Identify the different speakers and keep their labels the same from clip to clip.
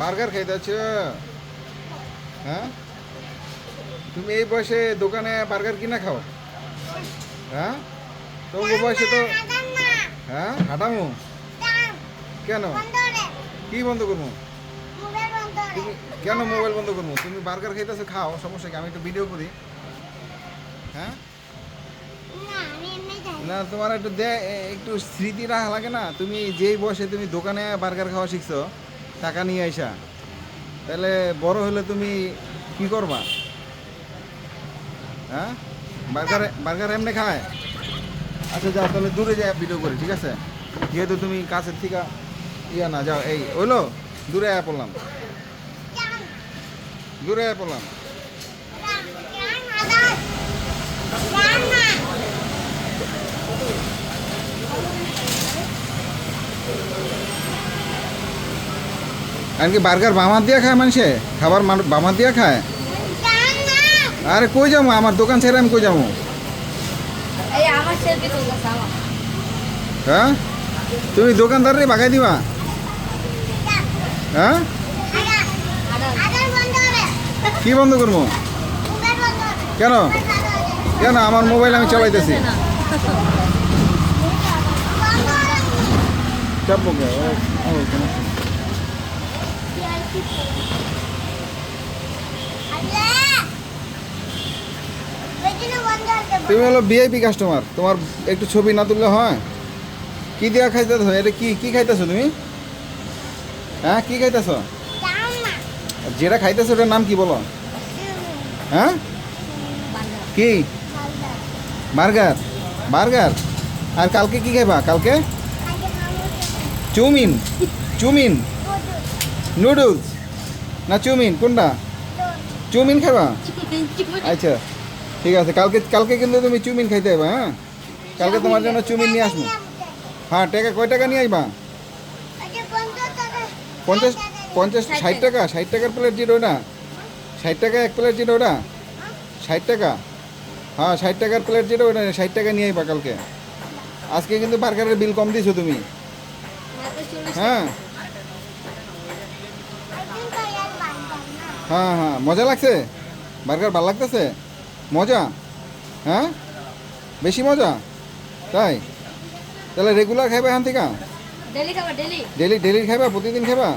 Speaker 1: Burger খাইতেছ হ্যাঁ? তুমি এই বয়সে দোকানে বার্গার কিনা খাও? হ্যাঁ? তোমার বয়সে তো হ্যাঁ? হাঁটামু? কেন? কি বন্ধ করব তুমি কেন মোবাইল বন্ধ করব তুমি বার্গার খাইতেছো, খাও, সমস্যা কি? আমি একটু ভিডিও করি। হ্যাঁ? না, তোমার একটু দে একটু স্মৃতি রাখা লাগে না? তুমি যেই বসে তুমি দোকানে বার্গার খাওয়া শিখছো, টাকা নিয়ে আইসা, তাহলে বড় হলে তুমি কি করবা? হ্যাঁ? বার্গার বার্গার এমনি খায়? আচ্ছা যাও, তাহলে দূরে যায় ভিডিও করি, ঠিক আছে? যেহেতু তুমি কাছের থেকে ইয়া না, যাও, এই, ওইলো, দূরে আয়া পড়লাম। দূরে আয়া পড়লাম। আর কি বার্গার বামার দিয়া খায় মানুষে? খাবার বামার দিয়া খায়? আরে কই যাব? আমার দোকান ছেড়ে আমি কই যাব? হ্যাঁ? তুমি দোকানদারে বাগাই দিবা? হ্যাঁ? কি বন্ধ করব? কেন? কেন? আমার মোবাইল আমি চালাইতেছি। চাপবো কে? ও, ও, কোনো- তুমি হলো ভিআইপি কাস্টমার তোমার একটু ছবি না তুললে হয়? কি দেওয়া খাইতেছ? এটা কি কি খাইতেছো তুমি? হ্যাঁ কি খাইতেছো? যেটা খাইতেছো ওটার নাম কি বলো? হ্যাঁ। কি? বার্গার। বার্গার? আর কালকে কি খাইবা? কালকে? চৌমিন চৌমিন। নুডলস না চৌমিন, কোনটা? চৌমিন খাবা? আচ্ছা ঠিক আছে, কালকে কালকে কিন্তু তুমি চুমিন খাইতে হবে হ্যাঁ? কালকে তোমার জন্য চুমিন নিয়ে আসব। হ্যাঁ টাকা, কয় টাকা নিয়ে আসবা পঞ্চাশ পঞ্চাশ, ষাট টাকা, ষাট টাকার প্লেট যেটা ওটা ষাট টাকা এক প্লেট যেটা ওটা ষাট টাকা? হ্যাঁ ষাট টাকার প্লেট যেটা ওটা ষাট টাকা নিয়ে আসবা কালকে। আজকে কিন্তু বার্গারের বিল কম দিছো তুমি। হ্যাঁ। হ্যাঁ হ্যাঁ। মজা লাগছে? বার্গার ভালো লাগতেছে? মজা? হ্যাঁ? বেশি মজা? তাই? তাহলে রেগুলার খাইবা এখান থেকে?
Speaker 2: ডেলি ডেলি
Speaker 1: খাইবা? প্রতিদিন খাইবা?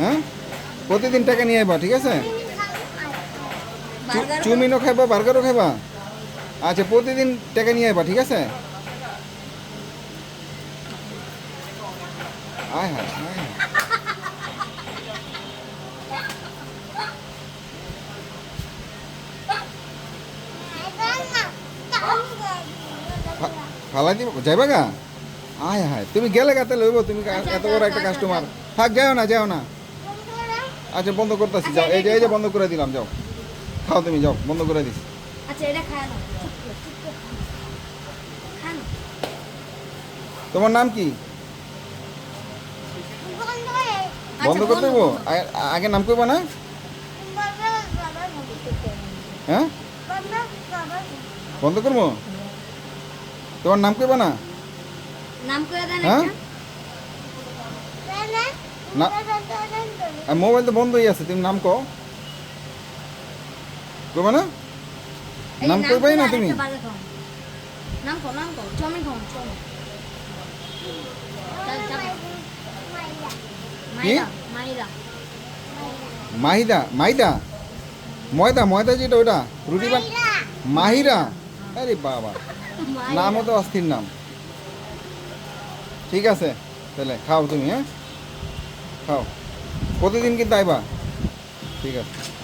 Speaker 1: হ্যাঁ? প্রতিদিন টাকা নিয়ে আইবা ঠিক আছে? চুমিনও খাইবা বার্গারও খাইবা? আচ্ছা প্রতিদিন টাকা নিয়ে আইবা ঠিক আছে? আয় হায় আয় হায়। ফালাই দিব যাইবা গা আয় হায় তুমি গেলে গাতে লইব তুমি এত বড় একটা কাস্টমার থাক যাও না যাও না আচ্ছা বন্ধ করতেছি যাও এই যে এই যে বন্ধ করে দিলাম যাও খাও তুমি যাও বন্ধ করে দিস
Speaker 2: আচ্ছা।
Speaker 1: তোমার নাম কি
Speaker 2: আচ্ছা,
Speaker 1: বন্ধ করতে দেবো? আগে- নাম করব না? হ্যাঁ? বন্ধ করব? তোমার নাম করব না?
Speaker 2: করে
Speaker 1: হ্যাঁ? না মোবাইল তো বন্ধই আছে তুমি নাম কও। করব না? নাম করবাই না তুমি।
Speaker 2: নাম কও নাম কও চাউমিন খাও চাউমিন মাইরা
Speaker 1: মাহিদা মাইদা ময়দা ময়দা যেটা ওটা রুটি বান মাহিরা। আরে বাবা। নামও তো অস্থির নাম। ঠিক আছে তাহলে খাও তুমি হ্যাঁ? খাও। প্রতিদিন কিন্তু আইবা। ঠিক আছে।